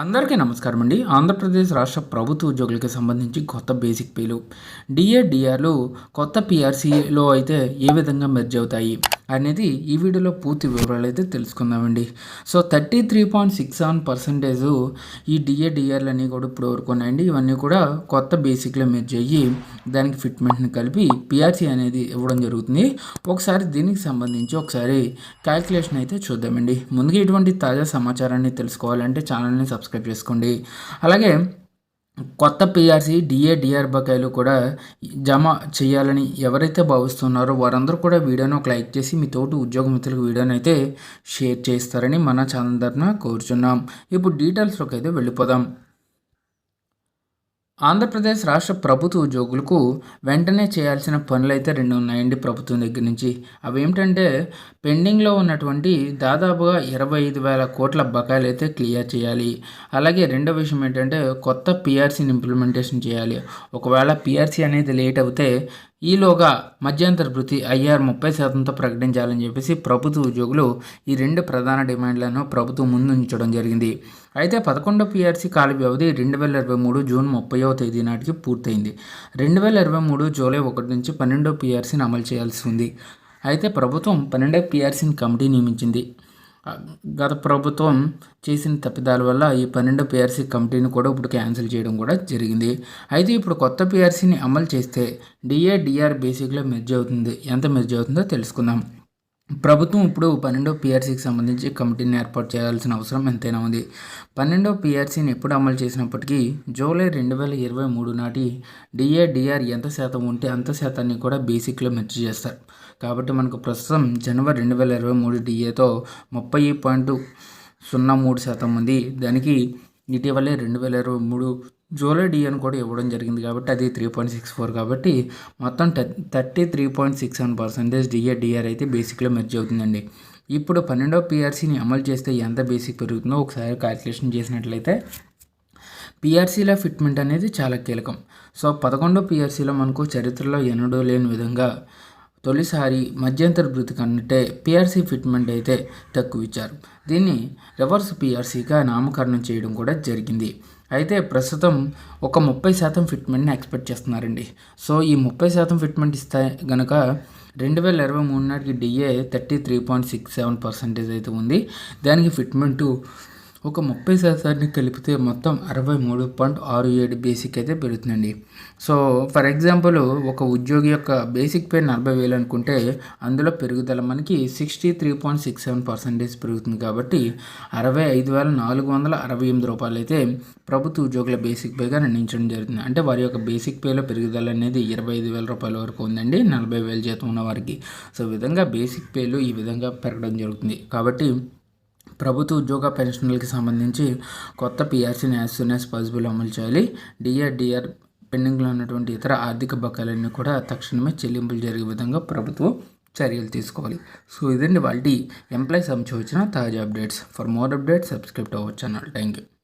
అందరికీ నమస్కారం అండి. ఆంధ్రప్రదేశ్ రాష్ట్ర ప్రభుత్వ ఉద్యోగులకి సంబంధించి కొత్త బేసిక్ పేలు. డిఏ డిఆర్లు కొత్త పిఆర్సీలో అయితే ఏ విధంగా మెర్జ్ అవుతాయి? అనేది ఈ వీడియోలో పూర్తి వివరాలు అయితే తెలుసుకుందామండి. So thirty three point six seven percentage ఈ డిఏ డిఆర్లు అన్నీ కూడా ఇప్పుడు వరకు ఉన్నాయండి. ఇవన్నీ కూడా కొత్త బేసిక్లో మెర్జ్ అయ్యి దానికి ఫిట్మెంట్ని కలిపి పిఆర్సీ అనేది ఇవ్వడం జరుగుతుంది. ఒకసారి దీనికి సంబంధించి ఒకసారి క్యాల్కులేషన్ అయితే చూద్దామండి. ముందుగా ఇటువంటి తాజా సమాచారాన్ని తెలుసుకోవాలంటే ఛానల్ని సబ్స్క్రైబ్ చేసుకోండి. అలాగే కొత్త పిఆర్సీ డిఏ డిఆర్ బకాయిలు కూడా జమ చేయాలని ఎవరైతే భావిస్తున్నారో వారందరూ కూడా వీడియోను ఒక లైక్ చేసి మీ తోటి ఉద్యోగ మిత్రులకు వీడియోని అయితే షేర్ చేస్తారని మన ఛానల్ తరఫున కోరుచున్నాం. ఇప్పుడు డీటెయిల్స్లోకి అయితే వెళ్ళిపోదాం. ఆంధ్రప్రదేశ్ రాష్ట్ర ప్రభుత్వ ఉద్యోగులకు వెంటనే చేయాల్సిన పనులు అయితే రెండు ఉన్నాయండి ప్రభుత్వం దగ్గర నుంచి. అవి ఏమిటంటే పెండింగ్లో ఉన్నటువంటి దాదాపుగా ఇరవై ఐదు వేల కోట్ల బకాయిలు అయితే క్లియర్ చేయాలి. అలాగే రెండో విషయం ఏంటంటే కొత్త పిఆర్సీని ఇంప్లిమెంటేషన్ చేయాలి. ఒకవేళ పిఆర్సీ అనేది లేట్ అవుతే ఈలోగా మధ్యంతర భృతి ఐఆర్ ముప్పై శాతంతో ప్రకటించాలని చెప్పేసి ప్రభుత్వ ఉద్యోగులు ఈ రెండు ప్రధాన డిమాండ్లను ప్రభుత్వం ముందు ఉంచడం జరిగింది. అయితే పదకొండో పిఆర్సీ కాల వ్యవధి రెండు వేల ఇరవై మూడు జూన్ ముప్పైవ తేదీ నాటికి పూర్తయింది. రెండు వేల ఇరవై మూడు జూలై ఒకటి నుంచి పన్నెండో పీఆర్సీని అమలు చేయాల్సి ఉంది. అయితే ప్రభుత్వం పన్నెండో పిఆర్సీని కమిటీ నియమించింది. గత ప్రభుత్వం చేసిన తప్పిదాల వల్ల ఈ పన్నెండు పిఆర్సీ కమిటీని కూడా ఇప్పుడు క్యాన్సిల్ చేయడం కూడా జరిగింది. అయితే ఇప్పుడు కొత్త పిఆర్సీని అమలు చేస్తే డిఏ డిఆర్ బేసిక్లో మెర్జ్ అవుతుంది. ఎంత మెర్జ్ అవుతుందో తెలుసుకుందాం. ప్రభుత్వం ఇప్పుడు పన్నెండో పిఆర్సీకి సంబంధించి కమిటీని ఏర్పాటు చేయాల్సిన అవసరం ఎంతైనా ఉంది. పన్నెండో పిఆర్సీని ఎప్పుడు అమలు చేసినప్పటికీ జూలై రెండు వేల ఇరవై మూడు నాటి డిఏ డిఆర్ ఎంత శాతం ఉంటే అంత శాతాన్ని కూడా బేసిక్లో మెర్చి చేస్తారు. కాబట్టి మనకు ప్రస్తుతం జనవరి రెండు వేల ఇరవై మూడు డిఏతో ముప్పై పాయింట్ సున్నా మూడు శాతం ఉంది. దానికి ఇటీవలే రెండు వేల ఇరవై మూడు జూలై డిఎన్ కూడా ఇవ్వడం జరిగింది కాబట్టి అది త్రీ పాయింట్ సిక్స్ ఫోర్ కాబట్టి మొత్తం thirty three point six seven percentage DA DR అయితే బేసిక్లో మెర్జ్ అవుతుందండి. ఇప్పుడు పన్నెండవ పిఆర్సీని అమలు చేస్తే ఎంత బేసిక్ పెరుగుతుందో ఒకసారి క్యాల్కులేషన్ చేసినట్లయితే పిఆర్సీల ఫిట్మెంట్ అనేది చాలా కీలకం. సో పదకొండో పిఆర్సీలో మనకు చరిత్రలో ఎన్నడూ లేని విధంగా తొలిసారి మధ్యంతర భృతి కంటే పిఆర్సీ ఫిట్మెంట్ అయితే తక్కువ ఇచ్చారు. దీన్ని రివర్స్ పిఆర్సీగా నామకరణం చేయడం కూడా జరిగింది. అయితే ప్రస్తుతం ఒక ముప్పై శాతం ఫిట్మెంట్ని ఎక్స్పెక్ట్ చేస్తున్నారండి. సో ఈ ముప్పై శాతం ఫిట్మెంట్ ఇస్తే గనక రెండు వేల ఇరవై మూడు నాటికి DA thirty three point six seven percentage అయితే ఉంది. దానికి ఫిట్మెంటు ఒక ముప్పై శాతాన్ని కలిపితే మొత్తం అరవై మూడు పాయింట్ ఆరు ఏడు బేసిక్ అయితే పెరుగుతుందండి. సో ఫర్ ఎగ్జాంపుల్ ఒక ఉద్యోగి యొక్క బేసిక్ పే నలభై వేలు అనుకుంటే అందులో పెరుగుదల మనకి sixty three point six seven percentage పెరుగుతుంది కాబట్టి అరవై ఐదు వేల నాలుగు వందల అరవై ఎనిమిది రూపాయలు అయితే ప్రభుత్వ ఉద్యోగుల బేసిక్ పేగా నిర్ణయించడం జరుగుతుంది. అంటే వారి యొక్క బేసిక్ పేలో పెరుగుదల అనేది ఇరవై ఐదు వేల రూపాయల వరకు ఉందండి నలభై వేల జీతం ఉన్న వారికి. సో విధంగా బేసిక్ పేలు ఈ విధంగా పెరగడం జరుగుతుంది. కాబట్టి ప్రభుత్వ ఉద్యోగ పెన్షన్లకి సంబంధించి కొత్త పిఆర్సీని యాజ్ సూన్ యాజ్ పాసిబుల్ అమలు చేయాలి. డిఆర్ డిఆర్ పెండింగ్లో ఉన్నటువంటి ఇతర ఆర్థిక బకాయిలన్నీ కూడా తక్షణమే చెల్లింపులు జరిగే విధంగా ప్రభుత్వం చర్యలు తీసుకోవాలి. సో ఇదండి వాళ్ళ ఎంప్లాయీస్ అంశం వచ్చిన తాజా updates. For more updates subscribe అవ్వచ్చు అన్నాడు థ్యాంక్ యూ